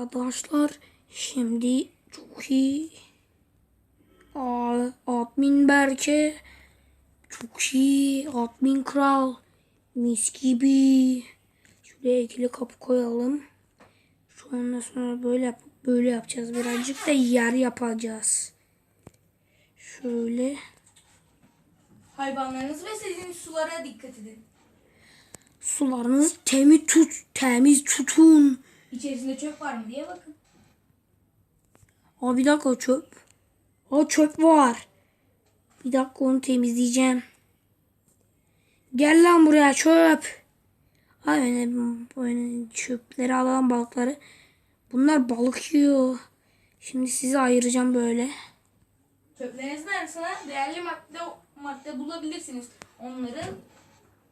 arkadaşlar. Şimdi çok iyi. Aa, admin Berke. Çok iyi. Admin Kral. Mis gibi. Şuraya ikili kapı koyalım. Sonra sonra böyle yap böyle yapacağız. Birazcık da yer yapacağız. Şöyle. Hayvanlarınızı beslediğiniz sulara dikkat edin. Sularınızı temiz tut, temiz tutun. İçerisinde çöp var mı diye bakın. Aa bir dakika çöp. Aa çöp var. Bir dakika onu temizleyeceğim. Gel lan buraya çöp. Ay böyle, çöpleri alalım balıkları. Bunlar balık yiyor. Şimdi sizi ayıracağım böyle. Çöplerinizin arasına değerli madde madde bulabilirsiniz. Onları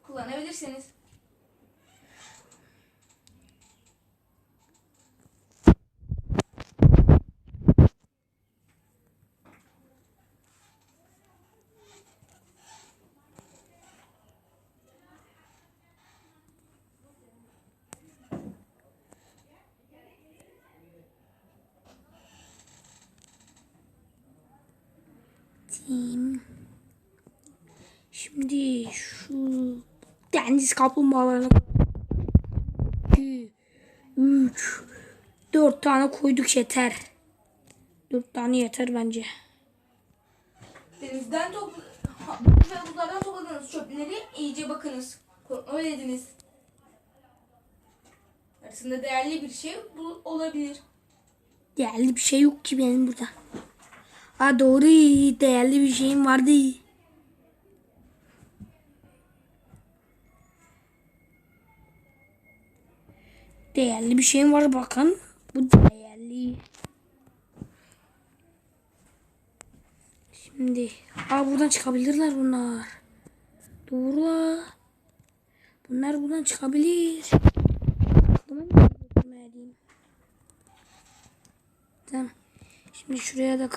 kullanabilirsiniz. Tim. Şimdi şu deniz kaplumbağalarına 2 3 4 tane koyduk yeter. 4 tane yeter bence. Denizden topla ha, ve buzlardan topladığınız çöpleri iyice bakınız. Kontrol ediniz. Arasında değerli bir şey bu olabilir. Değerli bir şey yok ki benim burada. Ha doğru değerli bir şeyim vardı. Değerli bir şeyim var bakın. Bu değerli. Şimdi aa buradan çıkabilirler bunlar. Doğru la. Bunlar buradan çıkabilir. Tamam. Şimdi şuraya da